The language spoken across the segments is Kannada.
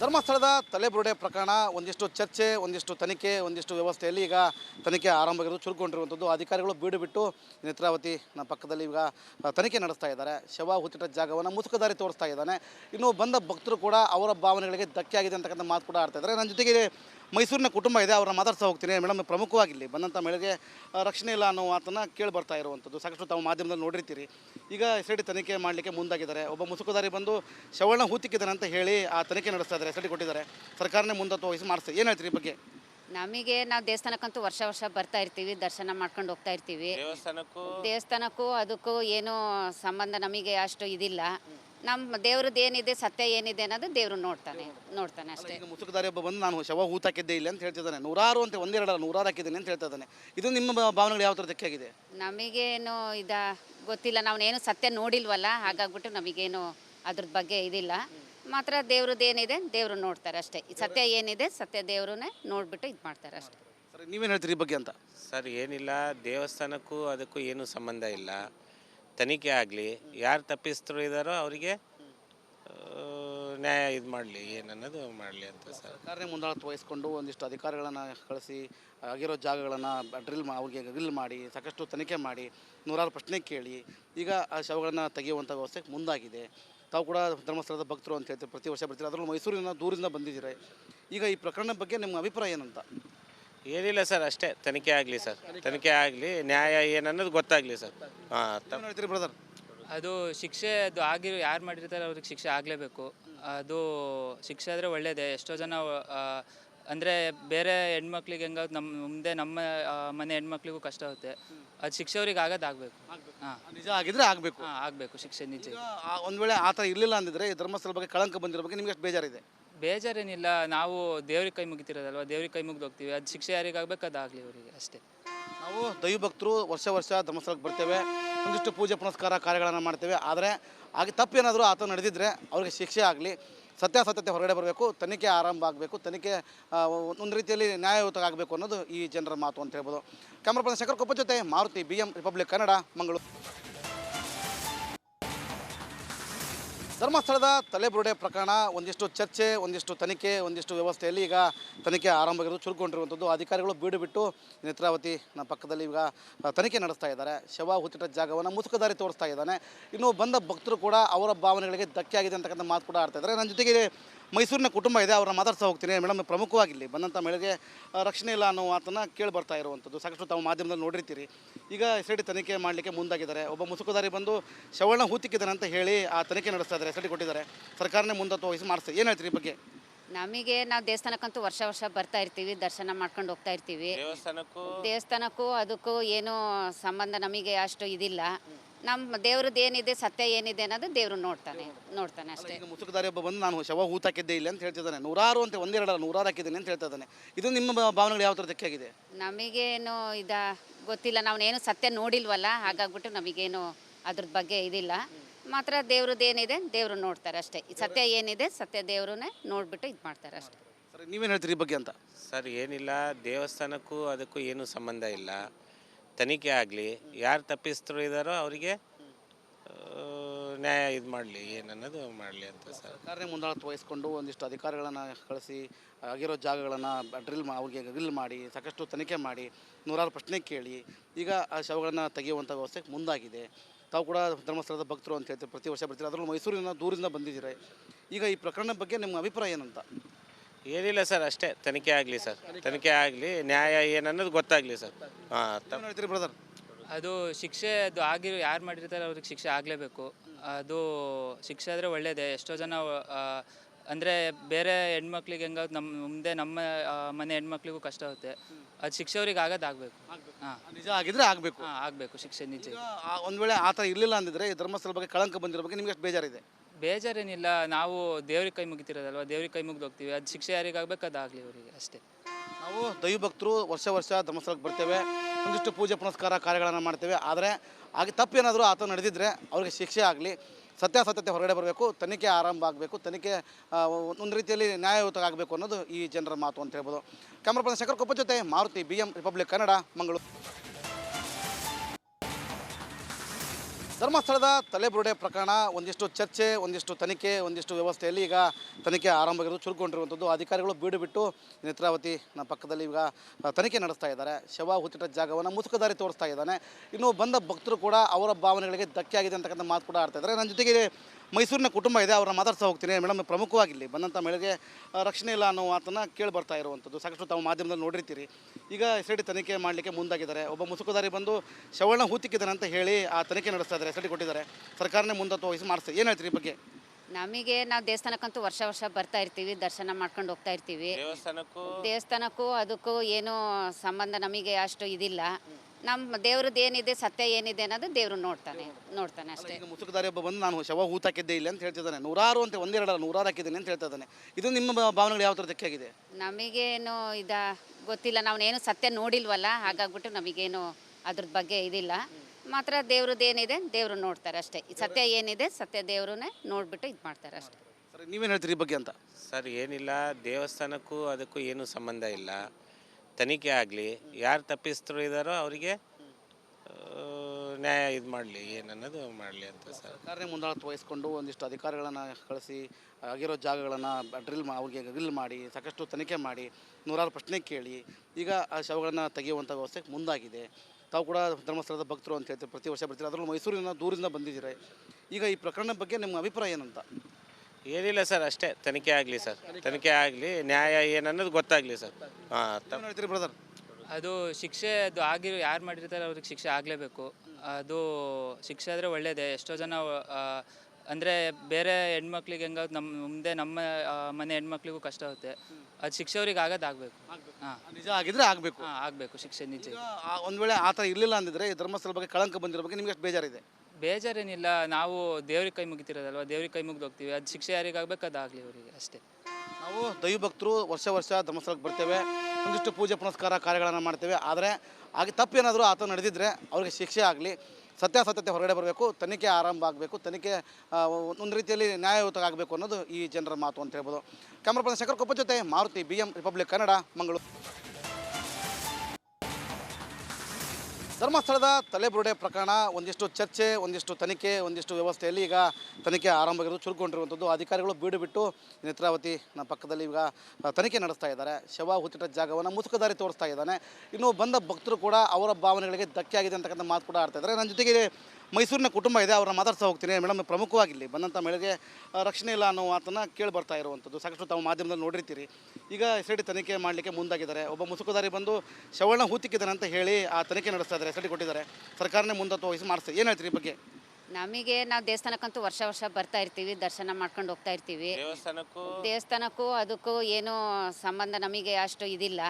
ಧರ್ಮಸ್ಥಳದ ತಲೆಬುರುಡೆ ಪ್ರಕರಣ, ಒಂದಿಷ್ಟು ಚರ್ಚೆ, ಒಂದಿಷ್ಟು ತನಿಖೆ, ಒಂದಿಷ್ಟು ವ್ಯವಸ್ಥೆಯಲ್ಲಿ ಈಗ ತನಿಖೆ ಆರಂಭವಾಗಿರೋದು ಚುರುಕೊಂಡಿರುವಂಥದ್ದು ಅಧಿಕಾರಿಗಳು ಬೀಡು ಬಿಟ್ಟು ನೇತ್ರಾವತಿ ನನ್ನ ಪಕ್ಕದಲ್ಲಿ ಈಗ ತನಿಖೆ ನಡೆಸ್ತಾ ಇದ್ದಾರೆ. ಶವ ಹುತ್ತಿಟ್ಟ ಜಾಗವನ್ನು ಮುಸುಕುದಾರಿ ತೋರಿಸ್ತಾ ಇದ್ದಾನೆ. ಇನ್ನು ಬಂದ ಭಕ್ತರು ಕೂಡ ಅವರ ಭಾವನೆಗಳಿಗೆ ಧಕ್ಕೆ ಆಗಿದೆ ಅಂತಕ್ಕಂಥ ಮಾತು ಕೂಡ ಆಡ್ತಾ ಇದ್ದಾರೆ. ನನ್ನ ಜೊತೆಗೆ ಮೈಸೂರಿನ ಕುಟುಂಬ ಇದೆ ಅವ್ರನ್ನ ಮಾತಾಡ್ತಾ ಹೋಗ್ತೀನಿ. ಮೇಡಮ್ ಪ್ರಮುಖವಾಗಿ ಇಲ್ಲಿ ಬಂದಂಥ ಮಳೆಗೆ ರಕ್ಷಣೆ ಇಲ್ಲ ಅನ್ನೋ ಮಾತನ್ನು ಕೇಳಿ ಬರ್ತಾ ಇರುವಂಥದ್ದು. ಸಾಕಷ್ಟು ತಾವು ಮಾಧ್ಯಮದಲ್ಲಿ ನೋಡಿರ್ತೀರಿ. ಈಗ ಎಸ್ ಐ ತನಿಖೆ ಮಾಡಲಿಕ್ಕೆ ಮುಂದಾಗಿದ್ದಾರೆ. ಒಬ್ಬ ಮುಸುಕುದಾರಿ ಬಂದು ಶವಳನ ಹೂತಿಕ್ಕಿದ್ದಾನೆ ಅಂತ ಹೇಳಿ ಆ ತನಿಖೆ ನಡೆಸ್ತಾ ಇದ್ದಾರೆ ಎಸ್ ಐ ಕೊಟ್ಟಿದ್ದಾರೆ. ಸರ್ಕಾರನೇ ಮುಂದತ್ತು ವಹಿಸಿ ಮಾಡಿಸ್ತಾರೆ ಏನು ಹೇಳ್ತೀರಿ ಈ ಬಗ್ಗೆ? ನಮಗೆ ನಾವು ದೇವಸ್ಥಾನಕ್ಕಂತೂ ವರ್ಷ ವರ್ಷ ಬರ್ತಾ ಇರ್ತೀವಿ ದರ್ಶನ ಮಾಡ್ಕೊಂಡು ಹೋಗ್ತಾ ಇರ್ತೀವಿ. ದೇವಸ್ಥಾನಕ್ಕೂ ದೇವಸ್ಥಾನಕ್ಕೂ ಅದಕ್ಕೂ ಏನೂ ಸಂಬಂಧ ನಮಗೆ ಅಷ್ಟು ಇದಿಲ್ಲ. ನಮ್ಮ ದೇವ್ರದ್ದು ಏನಿದೆ ಸತ್ಯ ಏನಿದೆ ಅನ್ನೋದು ದೇವ್ರು ನೋಡ್ತಾನೆ ನೋಡ್ತಾನೆ ಅಷ್ಟೇ. ಈಗ ಮುಸುಕುದಾರಿ ಒಬ್ಬ ಬಂದು ನಾನು ಶವ ಹೂತಾಕಿದ್ದೆ ಇಲ್ಲ ಅಂತ ಹೇಳ್ತಿದ್ದಾನೆ. ನೂರಾರು ಅಂತ ಒಂದೆರಡಲ್ಲ ನೂರಾರು ಹಾಕಿದ್ದೀನಿ ಅಂತ ಹೇಳ್ತಾ ಇದ್ದಾನೆ ಇದು ನಿಮ್ಮ ಭಾವನೆಗಳು ಯಾವ ಥರ ದಕ್ಕೆ ಆಗಿದೆ ನಮಗೇನು ಇದ ಗೊತ್ತಿಲ್ಲ. ನಾವೇನು ಸತ್ಯ ನೋಡಿಲ್ವಲ್ಲ ಹಾಗಾಗ್ಬಿಟ್ಟು ನಮಗೇನು ಅದ್ರ ಬಗ್ಗೆ ಇದಿಲ್ಲ. ಮಾತ್ರ ದೇವ್ರದ್ದು ಏನಿದೆ ದೇವರು ನೋಡ್ತಾರೆ ಅಷ್ಟೇ. ಈ ಸತ್ಯ ಏನಿದೆ ಸತ್ಯ ದೇವ್ರನ್ನೇ ನೋಡ್ಬಿಟ್ಟು ಇದು ಮಾಡ್ತಾರೆ ಅಷ್ಟೇ. ಸರಿ ನೀವೇನು ಹೇಳ್ತೀರಿ ಈ ಬಗ್ಗೆ ಅಂತ? ಸರ್ ಏನಿಲ್ಲ. ದೇವಸ್ಥಾನಕ್ಕೂ ಅದಕ್ಕೂ ಏನೂ ಸಂಬಂಧ ಇಲ್ಲ. ತನಿಖೆ ಆಗಲಿ, ಯಾರು ತಪ್ಪಿಸ್ತರು ಇದ್ದಾರೋ ಅವರಿಗೆ ನ್ಯಾಯ ಇದು ಮಾಡಲಿ ಏನನ್ನೋದು ಮಾಡಲಿ ಅಂತ ಸರ್. ಸರ್ಕಾರನೇ ಮುಂದಾಳತ್ವ ವಹಿಸ್ಕೊಂಡು ಒಂದಿಷ್ಟು ಅಧಿಕಾರಿಗಳನ್ನು ಕಳಿಸಿ, ಆಗಿರೋ ಜಾಗಗಳನ್ನು ಡ್ರಿಲ್ ಮಾ, ಅವ್ರಿಗೆ ಡ್ರಿಲ್ ಮಾಡಿ, ಸಾಕಷ್ಟು ತನಿಖೆ ಮಾಡಿ, ನೂರಾರು ಪ್ರಶ್ನೆ ಕೇಳಿ, ಈಗ ಆ ಶವಗಳನ್ನು ತೆಗೆಯುವಂಥ ವ್ಯವಸ್ಥೆ ಮುಂದಾಗಿದೆ. ತಾವು ಕೂಡ ಧರ್ಮಸ್ಥಳದ ಭಕ್ತರು ಅಂತ ಹೇಳ್ತೀವಿ, ಪ್ರತಿ ವರ್ಷ ಬರ್ತೀರಿ? ಅದರಲ್ಲೂ ಮೈಸೂರಿನ ದೂರಿಂದ ಬಂದಿದ್ದೀರಿ. ಈಗ ಈ ಪ್ರಕರಣದ ಬಗ್ಗೆ ನಿಮ್ಮ ಅಭಿಪ್ರಾಯ ಏನಂತ? ಏನಿಲ್ಲ ಸರ್ ಅಷ್ಟೇ. ತನಿಖೆ ಆಗಲಿ ಸರ್. ತನಿಖೆ ಆಗಲಿ ನ್ಯಾಯ ಏನನ್ನೋದು ಗೊತ್ತಾಗಲಿ ಸರ್. ಹಾಂ ಹೇಳ್ತೀರಿ ಬ್ರದರ್ ಅದು ಶಿಕ್ಷೆ ಅದು ಆಗಿರೋ ಯಾರು ಮಾಡಿರ್ತಾರೆ ಅವ್ರಿಗೆ ಶಿಕ್ಷೆ ಆಗಲೇಬೇಕು. ಅದು ಶಿಕ್ಷೆ ಆದರೆ ಒಳ್ಳೆಯದೇ ಎಷ್ಟೋ ಜನ ಆ, ಅಂದರೆ ಬೇರೆ ಹೆಣ್ಮಕ್ಳಿಗೆ ಹೆಂಗ ನಮ್ಮ ಮುಂದೆ ನಮ್ಮ ಆ, ಮನೆ ಹೆಣ್ಮಕ್ಳಿಗೂ ಕಷ್ಟ ಆಗುತ್ತೆ. ಅದು ಶಿಕ್ಷೆ ಅವ್ರಿಗೆ ಆಗೋದು ಆಗಬೇಕು. ಹಾಂ. ನಿಜ ಆಗಿದ್ರೆ ಆಗಬೇಕು. ಹಾಂ ಆಗಬೇಕು. ಶಿಕ್ಷೆ ನಿಜ. ಈಗ ಆ- ಒಂದ್ ವೇಳೆ ಆ ಥರ ಇರಲಿಲ್ಲ ಅಂದಿದ್ರೆ ಈ ಧರ್ಮಸ್ಥಳ ಬಗ್ಗೆ ಕಳಂಕ ಬಂದಿರೋ ಬಗ್ಗೆ ನಿಮ್ಗೆ ಎಷ್ಟು ಬೇಜಾರಿದೆ. ಬೇಜಾರೇನಿಲ್ಲ, ನಾವು ದೇವ್ರಿಗೆ ಕೈ ಮುಗಿತಿರೋದಲ್ವ? ದೇವ್ರಿಗೆ ಕೈ ಮುಗಿದು ಹೋಗ್ತೀವಿ. ಅದು ಶಿಕ್ಷೆ ಯಾರಿಗಾಗಬೇಕು ಆಗಲಿ ಅವರಿಗೆ ಅಷ್ಟೇ. ನಾವು ದೈವ ಭಕ್ತರು ವರ್ಷ ವರ್ಷ ಧರ್ಮಸ್ಥಳಕ್ಕೆ ಬರ್ತೇವೆ. ಒಂದಿಷ್ಟು ಪೂಜೆ, ಪುನಸ್ಕಾರ ಕಾರ್ಯಗಳನ್ನು ಮಾಡ್ತೇವೆ. ಆದರೆ, ಹಾಗೆ ತಪ್ಪೇನಾದರೂ ಆತ ನಡೆದಿದ್ರೆ ಅವ್ರಿಗೆ ಶಿಕ್ಷೆ ಆಗಲಿ, ಸತ್ಯಾಸತ್ಯತೆ ಹೊರಗಡೆ ಬರಬೇಕು, ತನಿಖೆ ಆರಂಭ ಆಗಬೇಕು, ತನಿಖೆ ಒಂದು ರೀತಿಯಲ್ಲಿ ನ್ಯಾಯಯುತ ಆಗಬೇಕು ಅನ್ನೋದು ಈ ಜನರ ಮಾತು ಅಂತ ಹೇಳ್ಬೋದು. ಕ್ಯಾಮ್ರಾ ಪರ್ಸನ್ ಶಂಕರ್ ಕೊಪ್ಪ ಜೊತೆ, ಮಾರುತಿ, ಬಿ ರಿಪಬ್ಲಿಕ್ ಕನ್ನಡ, ಮಂಗಳೂರು. ಧರ್ಮಸ್ಥಳದ ತಲೆಬುರುಡೆ ಪ್ರಕರಣ, ಒಂದಿಷ್ಟು ಚರ್ಚೆ, ಒಂದಿಷ್ಟು ತನಿಖೆ, ಒಂದಿಷ್ಟು ವ್ಯವಸ್ಥೆಯಲ್ಲಿ ಈಗ ತನಿಖೆ ಆರಂಭವಾಗಿರೋದು ಚುರುಕೊಂಡಿರುವಂಥದ್ದು ಅಧಿಕಾರಿಗಳು ಬೀಡು ಬಿಟ್ಟು ನೇತ್ರಾವತಿ ನನ್ನ ಪಕ್ಕದಲ್ಲಿ ಈಗ ತನಿಖೆ ನಡೆಸ್ತಾ ಇದ್ದಾರೆ. ಶವ ಹುತ್ತಿಟ್ಟ ಜಾಗವನ್ನು ಮುಸುಕುದಾರಿ ತೋರಿಸ್ತಾ ಇದ್ದಾನೆ. ಇನ್ನು ಬಂದ ಭಕ್ತರು ಕೂಡ ಅವರ ಭಾವನೆಗಳಿಗೆ ಧಕ್ಕೆ ಆಗಿದೆ ಅಂತಕ್ಕಂಥ ಮಾತು ಕೂಡ ಆಡ್ತಾ ಇದ್ದಾರೆ. ನನ್ನ ಜೊತೆಗೆ ಮೈಸೂರಿನ ಕುಟುಂಬ ಇದೆ ಅವ್ರನ್ನ ಮಾತಾಡ್ತಾ ಹೋಗ್ತೀನಿ. ಮೇಡಮ್ ಪ್ರಮುಖವಾಗಿ ಇಲ್ಲಿ ಬಂದಂಥ ಮಳೆಗೆ ರಕ್ಷಣೆ ಇಲ್ಲ ಅನ್ನೋ ಮಾತನ್ನು ಕೇಳಿ ಬರ್ತಾ ಇರುವಂಥದ್ದು. ಸಾಕಷ್ಟು ತಾವು ಮಾಧ್ಯಮದಲ್ಲಿ ನೋಡಿರ್ತೀರಿ. ಈಗ ಎಸ್ ಐ ತನಿಖೆ ಮಾಡಲಿಕ್ಕೆ ಮುಂದಾಗಿದ್ದಾರೆ. ಒಬ್ಬ ಮುಸುಕುದಾರಿ ಬಂದು ಶವಳನ ಹೂತಿಕ್ಕಿದ್ದಾನೆ ಅಂತ ಹೇಳಿ ಆ ತನಿಖೆ ನಡೆಸ್ತಾ ಇದ್ದಾರೆ ಎಸ್ ಐ ಕೊಟ್ಟಿದ್ದಾರೆ. ಸರ್ಕಾರನೇ ಮುಂದತ್ತು ವಹಿಸಿ ಮಾಡಿಸ್ತಾರೆ ಏನು ಹೇಳ್ತೀರಿ ಈ ಬಗ್ಗೆ? ನಮಗೆ ನಾವು ದೇವಸ್ಥಾನಕ್ಕಂತೂ ವರ್ಷ ವರ್ಷ ಬರ್ತಾ ಇರ್ತೀವಿ ದರ್ಶನ ಮಾಡ್ಕೊಂಡು ಹೋಗ್ತಾ ಇರ್ತೀವಿ. ದೇವಸ್ಥಾನಕ್ಕೂ? ದೇವಸ್ಥಾನಕ್ಕೂ ಅದಕ್ಕೂ ಏನೂ ಸಂಬಂಧ ನಮಗೆ ಅಷ್ಟು ಇದಿಲ್ಲ. ನಮ್ಮ ದೇವ್ರದ್ದು ಏನಿದೆ ಸತ್ಯ ಏನಿದೆ ಅನ್ನೋದು ದೇವ್ರು ನೋಡ್ತಾನೆ ನೋಡ್ತಾನೆ ಅಷ್ಟೇ. ಈಗ ಮುಸುಕುದಾರಿ ಒಬ್ಬ ಬಂದು ನಾನು ಶವ ಹೂತಾಕಿದ್ದೆ ಇಲ್ಲ ಅಂತ ಹೇಳ್ತಿದ್ದಾನೆ. ನೂರಾರು ಅಂತ ಒಂದೆರಡಲ್ಲ ನೂರಾರು ಹಾಕಿದ್ದೀನಿ ಅಂತ ಹೇಳ್ತಾ ಇದ್ದಾನೆ ಇದು ನಿಮ್ಮ ಭಾವನೆಗಳು ಯಾವ ಥರ ಆಗಿದೆ ನಮಗೇನು ಇದ ಗೊತ್ತಿಲ್ಲ. ನಾವೇನು ಸತ್ಯ ನೋಡಿಲ್ವಲ್ಲ ಹಾಗಾಗ್ಬಿಟ್ಟು ನಮಗೇನು ಅದ್ರ ಬಗ್ಗೆ ಇದಿಲ್ಲ. ಮಾತ್ರ ದೇವ್ರದ್ದು ಏನಿದೆ ದೇವರು ನೋಡ್ತಾರೆ ಅಷ್ಟೇ. ಈ ಸತ್ಯ ಏನಿದೆ ಸತ್ಯ ದೇವ್ರನ್ನೇ ನೋಡ್ಬಿಟ್ಟು ಇದು ಮಾಡ್ತಾರೆ ಅಷ್ಟೇ. ಸರಿ ನೀವೇನು ಹೇಳ್ತೀರಿ ಈ ಬಗ್ಗೆ ಅಂತ? ಸರ್ ಏನಿಲ್ಲ. ದೇವಸ್ಥಾನಕ್ಕೂ ಅದಕ್ಕೂ ಏನೂ ಸಂಬಂಧ ಇಲ್ಲ. ತನಿಖೆ ಆಗಲಿ, ಯಾರು ತಪ್ಪಿಸ್ತರು ಇದ್ದಾರೋ ಅವರಿಗೆ ನ್ಯಾಯ ಇದು ಮಾಡಲಿ, ಏನನ್ನೋದು ಮಾಡಲಿ ಅಂತ ಸರ್. ಸರ್ಕಾರನೇ ಮುಂದಾಳತ್ವ ವಹಿಸ್ಕೊಂಡು ಒಂದಿಷ್ಟು ಅಧಿಕಾರಿಗಳನ್ನು ಕಳಿಸಿ, ಆಗಿರೋ ಜಾಗಗಳನ್ನು ಡ್ರಿಲ್ ಮಾ, ಅವ್ರಿಗೆ ಡ್ರಿಲ್ ಮಾಡಿ, ಸಾಕಷ್ಟು ತನಿಖೆ ಮಾಡಿ, ನೂರಾರು ಪ್ರಶ್ನೆ ಕೇಳಿ, ಈಗ ಆ ಶವಗಳನ್ನು ತೆಗೆಯುವಂಥ ವ್ಯವಸ್ಥೆ ಮುಂದಾಗಿದೆ. ತಾವು ಕೂಡ ಧರ್ಮಸ್ಥಳದ ಭಕ್ತರು ಅಂತ ಹೇಳ್ತೀವಿ, ಪ್ರತಿ ವರ್ಷ ಬರ್ತೀರಿ? ಅದರಲ್ಲೂ ಮೈಸೂರಿನ ದೂರಿಂದ ಬಂದಿದ್ದೀರಿ. ಈಗ ಈ ಪ್ರಕರಣದ ಬಗ್ಗೆ ನಿಮ್ಮ ಅಭಿಪ್ರಾಯ ಏನಂತ? ಏನಿಲ್ಲ ಸರ್ ಅಷ್ಟೇ. ತನಿಖೆ ಆಗಲಿ ಸರ್. ತನಿಖೆ ಆಗಲಿ ನ್ಯಾಯ ಏನನ್ನೋದು ಗೊತ್ತಾಗಲಿ ಸರ್. ಹಾಂ ಹೇಳ್ತೀರಿ ಬ್ರದರ್ ಅದು ಶಿಕ್ಷೆ ಅದು ಆಗಿರೋ ಯಾರು ಮಾಡಿರ್ತಾರೆ ಅವ್ರಿಗೆ ಶಿಕ್ಷೆ ಆಗಲೇಬೇಕು. ಅದು ಶಿಕ್ಷೆ ಆದರೆ ಒಳ್ಳೆಯದೇ ಎಷ್ಟೋ ಜನ ಆ, ಅಂದರೆ ಬೇರೆ ಹೆಣ್ಮಕ್ಳಿಗೆ ಹೆಂಗ ನಮ್ಮ ಮುಂದೆ ನಮ್ಮ ಆ, ಮನೆ ಹೆಣ್ಮಕ್ಳಿಗೂ ಕಷ್ಟ ಆಗುತ್ತೆ. ಅದು ಶಿಕ್ಷೆ ಅವ್ರಿಗೆ ಆಗೋದು ಆಗಬೇಕು. ಹಾಂ. ನಿಜ ಆಗಿದ್ರೆ ಆಗಬೇಕು. ಹಾಂ ಆಗಬೇಕು. ಶಿಕ್ಷೆ ನಿಜ. ಈಗ ಆ- ಒಂದ್ ವೇಳೆ ಆ ಥರ ಇರಲಿಲ್ಲ ಅಂದಿದ್ರೆ ಈ ಧರ್ಮಸ್ಥಳ ಬಗ್ಗೆ ಕಳಂಕ ಬಂದಿರೋ ಬಗ್ಗೆ ನಿಮ್ಗೆ ಎಷ್ಟು ಬೇಜಾರಿದೆ. ಬೇಜಾರೇನಿಲ್ಲ, ನಾವು ದೇವ್ರಿಗೆ ಕೈ ಮುಗಿತಿರೋದಲ್ವ? ದೇವ್ರಿಗೆ ಕೈ ಮುಗಿದು ಹೋಗ್ತೀವಿ. ಅದು ಶಿಕ್ಷೆ ಯಾರಿಗೆ ಆಗ್ಬೇಕು ಅವರಿಗೆ ಅಷ್ಟೇ. ನಾವು ದೈವ ಭಕ್ತರು ವರ್ಷ ವರ್ಷ ಧರ್ಮಸ್ಥಳಕ್ಕೆ ಬರ್ತೇವೆ. ಒಂದಿಷ್ಟು ಪೂಜೆ ಪುನಸ್ಕಾರ ಕಾರ್ಯಗಳನ್ನು ಮಾಡ್ತೇವೆ. ಆದರೆ ಹಾಗೆ ತಪ್ಪೇನಾದರೂ ಆತ ನಡೆದಿದ್ರೆ ಅವ್ರಿಗೆ ಶಿಕ್ಷೆ ಆಗಲಿ, ಸತ್ಯಾಸತ್ಯತೆ ಹೊರಗಡೆ ಬರಬೇಕು, ತನಿಖೆ ಆರಂಭ ಆಗಬೇಕು, ತನಿಖೆ ಒಂದು ರೀತಿಯಲ್ಲಿ ನ್ಯಾಯಯುತ ಆಗಬೇಕು ಅನ್ನೋದು ಈ ಜನರ ಮಾತು ಅಂತ ಹೇಳ್ಬೋದು. ಕ್ಯಾಮ್ರಾ ಪರ್ಸನ್ ಶಂಕರ್ ಕೊಪ್ಪ ಜೊತೆ, ಮಾರುತಿ, ಬಿ ರಿಪಬ್ಲಿಕ್ ಕನ್ನಡ, ಮಂಗಳೂರು. ಧರ್ಮಸ್ಥಳದ ತಲೆಬುರುಡೆ ಪ್ರಕರಣ, ಒಂದಿಷ್ಟು ಚರ್ಚೆ, ಒಂದಿಷ್ಟು ತನಿಖೆ, ಒಂದಿಷ್ಟು ವ್ಯವಸ್ಥೆಯಲ್ಲಿ ಈಗ ತನಿಖೆ ಆರಂಭವಾಗಿರೋದು ಚುರುಕೊಂಡಿರುವಂಥದ್ದು ಅಧಿಕಾರಿಗಳು ಬೀಡು ಬಿಟ್ಟು ನೇತ್ರಾವತಿ ಪಕ್ಕದಲ್ಲಿ ಈಗ ತನಿಖೆ ನಡೆಸ್ತಾ ಇದ್ದಾರೆ. ಶವ ಹುತ್ತಿಟ್ಟ ಜಾಗವನ್ನು ಮುಸುಕದಾರಿ ತೋರಿಸ್ತಾ ಇದ್ದಾನೆ. ಇನ್ನು ಬಂದ ಭಕ್ತರು ಕೂಡ ಅವರ ಭಾವನೆಗಳಿಗೆ ಧಕ್ಕೆ ಆಗಿದೆ ಅಂತಕ್ಕಂಥ ಮಾತು ಕೂಡ ಆಡ್ತಾ ಇದ್ದಾರೆ. ನನ್ನ ಜೊತೆಗೆ ಮೈಸೂರಿನ ಕುಟುಂಬ ಇದೆ ಅವ್ರನ್ನ ಮಾತಾಡ್ತಾ ಹೋಗ್ತೀನಿ. ಮೇಡಮ್ ಪ್ರಮುಖವಾಗಿ ಇಲ್ಲಿ ಬಂದಂಥ ಮಳೆಗೆ ರಕ್ಷಣೆ ಇಲ್ಲ ಅನ್ನೋ ಮಾತನ್ನು ಕೇಳಿ ಬರ್ತಾ ಇರುವಂಥದ್ದು. ಸಾಕಷ್ಟು ತಾವು ಮಾಧ್ಯಮದಲ್ಲಿ ನೋಡಿರ್ತೀರಿ. ಈಗ ಎಸ್ ಐ ತನಿಖೆ ಮಾಡಲಿಕ್ಕೆ ಮುಂದಾಗಿದ್ದಾರೆ. ಒಬ್ಬ ಮುಸುಕುದಾರಿ ಬಂದು ಶವಳನ ಹೂತಿಕ್ಕಿದ್ದಾನೆ ಅಂತ ಹೇಳಿ ಆ ತನಿಖೆ ನಡೆಸ್ತಾ ಇದ್ದಾರೆ ಎಸ್ ಐ ಕೊಟ್ಟಿದ್ದಾರೆ. ಸರ್ಕಾರನೇ ಮುಂದತ್ತು ವಹಿಸಿ ಮಾಡಿಸ್ತಾರೆ ಏನು ಹೇಳ್ತೀರಿ ಈ ಬಗ್ಗೆ? ನಮಗೆ ನಾವು ದೇವಸ್ಥಾನಕ್ಕಂತೂ ವರ್ಷ ವರ್ಷ ಬರ್ತಾ ಇರ್ತೀವಿ ದರ್ಶನ ಮಾಡ್ಕೊಂಡು ಹೋಗ್ತಾ ಇರ್ತೀವಿ. ದೇವಸ್ಥಾನಕ್ಕೂ? ದೇವಸ್ಥಾನಕ್ಕೂ ಅದಕ್ಕೂ ಏನೂ ಸಂಬಂಧ ನಮಗೆ ಅಷ್ಟು ಇದಿಲ್ಲ. ನಮ್ಮ ದೇವ್ರದ್ದು ಏನಿದೆ ಸತ್ಯ ಏನಿದೆ ಅನ್ನೋದು ದೇವ್ರು ನೋಡ್ತಾನೆ ನೋಡ್ತಾನೆ ಅಷ್ಟೇ. ಈಗ ಮುಸುಕುದಾರಿ ಒಬ್ಬ ಬಂದು ನಾನು ಶವ ಹೂತಾಕಿದ್ದೆ ಇಲ್ಲ ಅಂತ ಹೇಳ್ತಿದ್ದಾನೆ. ನೂರಾರು ಅಂತ ಒಂದೆರಡಲ್ಲ ನೂರಾರು ಹಾಕಿದ್ದೀನಿ ಅಂತ ಹೇಳ್ತಾ ಇದ್ದಾನೆ ಇದು ನಿಮ್ಮ ಭಾವನೆಗಳು ಯಾವ ಥರ ಆಗಿದೆ ನಮಗೇನು ಇದ ಗೊತ್ತಿಲ್ಲ. ನಾವೇನು ಸತ್ಯ ನೋಡಿಲ್ವಲ್ಲ ಹಾಗಾಗ್ಬಿಟ್ಟು ನಮಗೇನು ಅದ್ರ ಬಗ್ಗೆ ಇದಿಲ್ಲ. ಮಾತ್ರ ದೇವ್ರದ್ದು ಏನಿದೆ ದೇವರು ನೋಡ್ತಾರೆ ಅಷ್ಟೇ. ಈ ಸತ್ಯ ಏನಿದೆ ಸತ್ಯ ದೇವ್ರನ್ನೇ ನೋಡ್ಬಿಟ್ಟು ಇದು ಮಾಡ್ತಾರೆ ಅಷ್ಟೇ. ಸರಿ ನೀವೇನು ಹೇಳ್ತೀರಿ ಈ ಬಗ್ಗೆ ಅಂತ? ಸರ್ ಏನಿಲ್ಲ. ದೇವಸ್ಥಾನಕ್ಕೂ ಅದಕ್ಕೂ ಏನು ಸಂಬಂಧ ಇಲ್ಲ. ತನಿಖೆ ಆಗಲಿ, ಯಾರು ತಪ್ಪಿಸ್ತರು ಇದ್ದಾರೋ ಅವರಿಗೆ ನ್ಯಾಯ ಇದು ಮಾಡಲಿ ಏನನ್ನೋದು ಮಾಡಲಿ ಅಂತ ಸರ್. ಸರ್ಕಾರನೇ ಮುಂದಾಳತ್ವ ವಹಿಸ್ಕೊಂಡು ಒಂದಿಷ್ಟು ಅಧಿಕಾರಿಗಳನ್ನು ಕಳಿಸಿ, ಆಗಿರೋ ಜಾಗಗಳನ್ನು ಡ್ರಿಲ್ ಮಾ, ಅವ್ರಿಗೆ ಡ್ರಿಲ್ ಮಾಡಿ, ಸಾಕಷ್ಟು ತನಿಖೆ ಮಾಡಿ, ನೂರಾರು ಪ್ರಶ್ನೆ ಕೇಳಿ, ಈಗ ಆ ಶವಗಳನ್ನು ತೆಗೆಯುವಂಥ ವ್ಯವಸ್ಥೆ ಮುಂದಾಗಿದೆ. ತಾವು ಕೂಡ ಧರ್ಮಸ್ಥಳದ ಭಕ್ತರು ಅಂತ ಹೇಳ್ತೀವಿ, ಪ್ರತಿ ವರ್ಷ ಬರ್ತೀರಿ? ಅದರಲ್ಲೂ ಮೈಸೂರಿನ ದೂರಿಂದ ಬಂದಿದ್ದೀರಿ. ಈಗ ಈ ಪ್ರಕರಣದ ಬಗ್ಗೆ ನಿಮ್ಮ ಅಭಿಪ್ರಾಯ ಏನಂತ? ಏನಿಲ್ಲ ಸರ್ ಅಷ್ಟೇ. ತನಿಖೆ ಆಗಲಿ ಸರ್. ತನಿಖೆ ಆಗಲಿ ನ್ಯಾಯ ಏನನ್ನೋದು ಗೊತ್ತಾಗಲಿ ಸರ್. ಹಾಂ ಹೇಳ್ತೀರಿ ಬ್ರದರ್ ಅದು ಶಿಕ್ಷೆ ಅದು ಆಗಿರೋ ಯಾರು ಮಾಡಿರ್ತಾರೆ ಅವ್ರಿಗೆ ಶಿಕ್ಷೆ ಆಗಲೇಬೇಕು. ಅದು ಶಿಕ್ಷೆ ಆದರೆ ಒಳ್ಳೆಯದೇ ಎಷ್ಟೋ ಜನ ಆ, ಅಂದರೆ ಬೇರೆ ಹೆಣ್ಮಕ್ಳಿಗೆ ಹೆಂಗಾಗ ನಮ್ಮ ಮುಂದೆ ನಮ್ಮ ಆ, ಮನೆ ಹೆಣ್ಮಕ್ಳಿಗೂ ಕಷ್ಟ ಆಗುತ್ತೆ. ಅದು ಶಿಕ್ಷೆ ಅವ್ರಿಗೆ ಆಗೋದು ಆಗಬೇಕು. ಹಾಂ. ನಿಜ ಆಗಿದ್ರೆ ಆಗಬೇಕು. ಹಾಂ ಆಗಬೇಕು ಶಿಕ್ಷೆ ನಿಜ. ಈಗ ಆ- ಒಂದ್ ವೇಳೆ ಆ ಥರ ಇರಲಿಲ್ಲ ಅಂದಿದ್ರೆ ಈ ಧರ್ಮಸ್ಥಳ ಬಗ್ಗೆ ಕಳಂಕ ಬಂದಿರೋ ಬಗ್ಗೆ ನಿಮ್ಗೆ ಎಷ್ಟು ಬೇಜಾರಿದೆ. ಬೇಜಾರೇನಿಲ್ಲ, ನಾವು ದೇವ್ರಿಗೆ ಕೈ ಮುಗಿತಿರೋದಲ್ವ? ದೇವ್ರಿಗೆ ಕೈ ಮುಗಿದು ಹೋಗ್ತೀವಿ. ಅದು ಶಿಕ್ಷೆ ಯಾರಿಗೆ ಆಗ್ಬೇಕು ಆಗಲಿ ಅವರಿಗೆ ಅಷ್ಟೇ. ನಾವು ದೈವ ಭಕ್ತರು ವರ್ಷ ವರ್ಷ ಧರ್ಮಸ್ಥಳಕ್ಕೆ ಬರ್ತೇವೆ. ಒಂದಿಷ್ಟು ಪೂಜೆ, ಪುನಸ್ಕಾರ ಕಾರ್ಯಗಳನ್ನು ಮಾಡ್ತೇವೆ. ಆದರೆ, ಹಾಗೆ ತಪ್ಪೇನಾದರೂ ಆತ ನಡೆದಿದ್ದರೆ ಅವ್ರಿಗೆ ಶಿಕ್ಷೆ ಆಗಲಿ, ಸತ್ಯಾಸತ್ಯತೆ ಹೊರಗಡೆ ಬರಬೇಕು, ತನಿಖೆ ಆರಂಭ ಆಗಬೇಕು, ತನಿಖೆ ಒಂದು ರೀತಿಯಲ್ಲಿ ನ್ಯಾಯಯುತ ಆಗಬೇಕು ಅನ್ನೋದು ಈ ಜನರ ಮಾತು ಅಂತ ಹೇಳ್ಬೋದು. ಕ್ಯಾಮ್ರಾ ಪರ್ಸನ್ ಶಂಕರ್ ಕೊಪ್ಪ ಜೊತೆ, ಮಾರುತಿ, ಬಿ ರಿಪಬ್ಲಿಕ್ ಕನ್ನಡ, ಮಂಗಳೂರು. ಧರ್ಮಸ್ಥಳದ ತಲೆಬುರುಡೆ ಪ್ರಕರಣ, ಒಂದಿಷ್ಟು ಚರ್ಚೆ, ಒಂದಿಷ್ಟು ತನಿಖೆ, ಒಂದಿಷ್ಟು ವ್ಯವಸ್ಥೆಯಲ್ಲಿ ಈಗ ತನಿಖೆ ಆರಂಭವಾಗಿರೋದು ಚುರುಕೊಂಡಿರುವಂಥದ್ದು ಅಧಿಕಾರಿಗಳು ಬೀಡು ಬಿಟ್ಟು ನೇತ್ರಾವತಿ ಪಕ್ಕದಲ್ಲಿ ಈಗ ತನಿಖೆ ನಡೆಸ್ತಾ ಇದ್ದಾರೆ. ಶವ ಹುತ್ತಿಟ್ಟ ಜಾಗವನ್ನು ಮುಸುಕದಾರಿ ತೋರಿಸ್ತಾ ಇದ್ದಾನೆ. ಇನ್ನು ಬಂದ ಭಕ್ತರು ಕೂಡ ಅವರ ಭಾವನೆಗಳಿಗೆ ಧಕ್ಕೆ ಆಗಿದೆ ಅಂತಕ್ಕಂಥ ಮಾತು ಕೂಡ ಆಡ್ತಾ ಇದ್ದಾರೆ. ನನ್ನ ಜೊತೆಗೆ ಮೈಸೂರಿನ ಕುಟುಂಬ ಇದೆ ಅವ್ರನ್ನ ಮಾತಾಡ್ತಾ ಹೋಗ್ತೀನಿ. ಮೇಡಮ್ ಪ್ರಮುಖವಾಗಿ ಇಲ್ಲಿ ಬಂದಂಥ ಮಹಿಳೆಗೆ ರಕ್ಷಣೆ ಇಲ್ಲ ಅನ್ನೋ ಮಾತನ್ನು ಕೇಳಿ ಬರ್ತಾ ಇರುವಂಥದ್ದು. ಸಾಕಷ್ಟು ತಾವು ಮಾಧ್ಯಮದಲ್ಲಿ ನೋಡಿರ್ತೀರಿ. ಈಗ ಎಸ್ ಐ ತನಿಖೆ ಮಾಡಲಿಕ್ಕೆ ಮುಂದಾಗಿದ್ದಾರೆ. ಒಬ್ಬ ಮುಸುಕುದಾರಿ ಬಂದು ಶವಳನ ಹೂತಿಕ್ಕಿದ್ದಾನೆ ಅಂತ ಹೇಳಿ ಆ ತನಿಖೆ ನಡೆಸ್ತಾ ಇದ್ದಾರೆ ಎಸ್ ಐ ಕೊಟ್ಟಿದ್ದಾರೆ. ಸರ್ಕಾರನೇ ಮುಂದತ್ತು ವಹಿಸಿ ಮಾಡಿಸ್ತಾರೆ ಏನು ಹೇಳ್ತೀರಿ ಈ ಬಗ್ಗೆ? ನಮಗೆ ನಾವು ದೇವಸ್ಥಾನಕ್ಕಂತೂ ವರ್ಷ ವರ್ಷ ಬರ್ತಾ ಇರ್ತೀವಿ ದರ್ಶನ ಮಾಡ್ಕೊಂಡು ಹೋಗ್ತಾ ಇರ್ತೀವಿ. ದೇವಸ್ಥಾನಕ್ಕೂ? ದೇವಸ್ಥಾನಕ್ಕೂ ಅದಕ್ಕೂ ಏನೂ ಸಂಬಂಧ ನಮಗೆ ಅಷ್ಟು ಇದಿಲ್ಲ.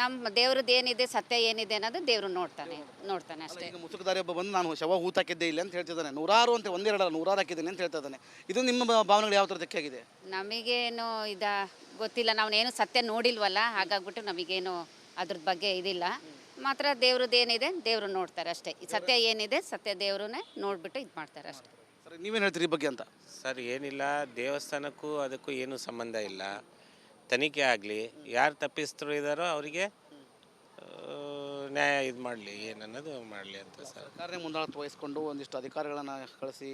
ನಮ್ಮ ದೇವ್ರದ್ದು ಏನಿದೆ ಸತ್ಯ ಏನಿದೆ ಅನ್ನೋದು ದೇವ್ರು ನೋಡ್ತಾನೆ ನೋಡ್ತಾನೆ ಅಷ್ಟೇ. ಈಗ ಮುಸುಕುದಾರಿ ಒಬ್ಬ ಬಂದು ನಾನು ಶವ ಹೂತಾಕಿದ್ದೆ ಇಲ್ಲ ಅಂತ ಹೇಳ್ತಿದ್ದಾನೆ. ನೂರಾರು ಅಂತ ಒಂದೆರಡಲ್ಲ ನೂರಾರು ಹಾಕಿದ್ದೀನಿ ಅಂತ ಹೇಳ್ತಾ ಇದ್ದಾನೆ ಇದು ನಿಮ್ಮ ಭಾವನೆಗಳು ಯಾವ ಥರ ಧಕ್ಕೆ ಆಗಿದೆ ನಮಗೇನು ಇದ ಗೊತ್ತಿಲ್ಲ. ನಾವೇನು ಸತ್ಯ ನೋಡಿಲ್ವಲ್ಲ ಹಾಗಾಗ್ಬಿಟ್ಟು ನಮಗೇನು ಅದ್ರ ಬಗ್ಗೆ ಇದಿಲ್ಲ. ಮಾತ್ರ ದೇವ್ರದ್ದು ಏನಿದೆ ದೇವರು ನೋಡ್ತಾರೆ ಅಷ್ಟೇ. ಈ ಸತ್ಯ ಏನಿದೆ ಸತ್ಯ ದೇವ್ರನ್ನೇ ನೋಡ್ಬಿಟ್ಟು ಇದು ಮಾಡ್ತಾರೆ ಅಷ್ಟೇ. ಸರಿ ನೀವೇನು ಹೇಳ್ತೀರಿ ಈ ಬಗ್ಗೆ ಅಂತ? ಸರ್ ಏನಿಲ್ಲ. ದೇವಸ್ಥಾನಕ್ಕೂ ಅದಕ್ಕೂ ಏನು ಸಂಬಂಧ ಇಲ್ಲ. ತನಿಖೆ ಆಗಲಿ, ಯಾರು ತಪ್ಪಿಸ್ತರು ಇದ್ದಾರೋ ಅವರಿಗೆ ನ್ಯಾಯ ಇದು ಮಾಡಲಿ ಏನನ್ನೋದು ಮಾಡಲಿ ಅಂತ ಸರ್. ಸರ್ಕಾರನೇ ಮುಂದಾಳತ್ವ ವಹಿಸ್ಕೊಂಡು ಒಂದಿಷ್ಟು ಅಧಿಕಾರಿಗಳನ್ನು ಕಳಿಸಿ,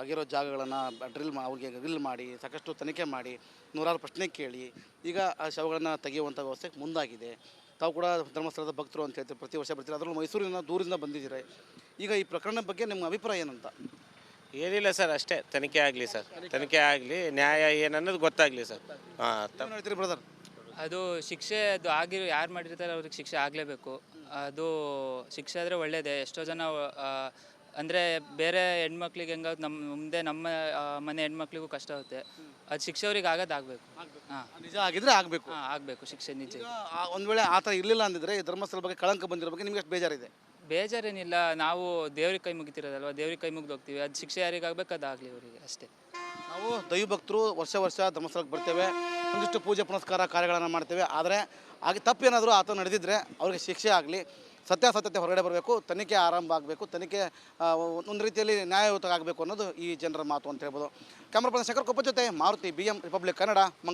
ಆಗಿರೋ ಜಾಗಗಳನ್ನು ಡ್ರಿಲ್ ಮಾ, ಅವ್ರಿಗೆ ಡ್ರಿಲ್ ಮಾಡಿ, ಸಾಕಷ್ಟು ತನಿಖೆ ಮಾಡಿ, ನೂರಾರು ಪ್ರಶ್ನೆ ಕೇಳಿ, ಈಗ ಆ ಶವಗಳನ್ನು ತೆಗೆಯುವಂಥ ವ್ಯವಸ್ಥೆ ಮುಂದಾಗಿದೆ. ತಾವು ಕೂಡ ಧರ್ಮಸ್ಥಳದ ಭಕ್ತರು ಅಂತ ಹೇಳ್ತೀವಿ, ಪ್ರತಿ ವರ್ಷ ಬರ್ತೀರಿ? ಅದರಲ್ಲೂ ಮೈಸೂರಿನ ದೂರಿಂದ ಬಂದಿದ್ದೀರಿ. ಈಗ ಈ ಪ್ರಕರಣದ ಬಗ್ಗೆ ನಿಮ್ಮ ಅಭಿಪ್ರಾಯ ಏನಂತ? ಏನಿಲ್ಲ ಸರ್ ಅಷ್ಟೇ. ತನಿಖೆ ಆಗಲಿ ಸರ್. ತನಿಖೆ ಆಗಲಿ ನ್ಯಾಯ ಏನನ್ನೋದು ಗೊತ್ತಾಗಲಿ ಸರ್. ಹಾಂ ಹೇಳ್ತೀರಿ ಬ್ರದರ್ ಅದು ಶಿಕ್ಷೆ ಅದು ಆಗಿರೋ ಯಾರು ಮಾಡಿರ್ತಾರೆ ಅವ್ರಿಗೆ ಶಿಕ್ಷೆ ಆಗಲೇಬೇಕು. ಅದು ಶಿಕ್ಷೆ ಆದರೆ ಒಳ್ಳೆಯದೇ ಎಷ್ಟೋ ಜನ ಆ, ಅಂದರೆ ಬೇರೆ ಹೆಣ್ಮಕ್ಳಿಗೆ ಹೆಂಗಾಗ ನಮ್ಮ ಮುಂದೆ ನಮ್ಮ ಆ, ಮನೆ ಹೆಣ್ಮಕ್ಳಿಗೂ ಕಷ್ಟ ಆಗುತ್ತೆ. ಅದು ಶಿಕ್ಷೆ ಅವ್ರಿಗೆ ಆಗೋದು ಆಗಬೇಕು. ಹಾಂ. ನಿಜ ಆಗಿದ್ರೆ ಆಗಬೇಕು. ಹಾಂ ಆಗಬೇಕು ಶಿಕ್ಷೆ ನಿಜ. ಈಗ ಆ- ಒಂದ್ ವೇಳೆ ಆ ಥರ ಇರಲಿಲ್ಲ ಅಂದಿದ್ರೆ ಈ ಧರ್ಮಸ್ಥಳ ಬಗ್ಗೆ ಕಳಂಕ ಬಂದಿರೋ ಬಗ್ಗೆ ನಿಮ್ಗೆ ಎಷ್ಟು ಬೇಜಾರಿದೆ. ಬೇಜಾರೇನಿಲ್ಲ, ನಾವು ದೇವ್ರಿಗೆ ಕೈ ಮುಗಿತಿರೋದಲ್ವ? ದೇವ್ರಿಗೆ ಕೈ ಮುಗಿದು ಹೋಗ್ತೀವಿ. ಅದು ಶಿಕ್ಷೆ ಯಾರಿಗಾಗಬೇಕು ಆಗ್ಬೇಕು, ಅದು ಆಗಲಿ ಅವರಿಗೆ ಅಷ್ಟೇ. ನಾವು ದೈವ ಭಕ್ತರು ವರ್ಷ ವರ್ಷ ಧರ್ಮಸ್ಥಳಕ್ಕೆ ಬರ್ತೇವೆ. ಒಂದಿಷ್ಟು ಪೂಜೆ, ಪುನಸ್ಕಾರ ಕಾರ್ಯಗಳನ್ನು ಮಾಡ್ತೇವೆ. ಆದರೆ ಹಾಗೆ ತಪ್ಪೇನಾದರೂ ಆತ ನಡೆದಿದ್ದರೆ ಅವ್ರಿಗೆ ಶಿಕ್ಷೆ ಆಗಲಿ, ಸತ್ಯಾಸತ್ಯತೆ ಹೊರಗಡೆ ಬರಬೇಕು, ತನಿಖೆ ಆರಂಭ ಆಗಬೇಕು, ತನಿಖೆ ಒಂದು ರೀತಿಯಲ್ಲಿ ನ್ಯಾಯಯುತ ಆಗಬೇಕು ಅನ್ನೋದು ಈ ಜನರ ಮಾತು ಅಂತ ಹೇಳ್ಬೋದು. ಕ್ಯಾಮ್ರಾ ಪರ್ಸನ್ ಶಂಕರ್ ಕೊಪ್ಪ ಜೊತೆ, ಮಾರುತಿ, ಬಿ ರಿಪಬ್ಲಿಕ್ ಕನ್ನಡ, ಮಂಗಳೂರು.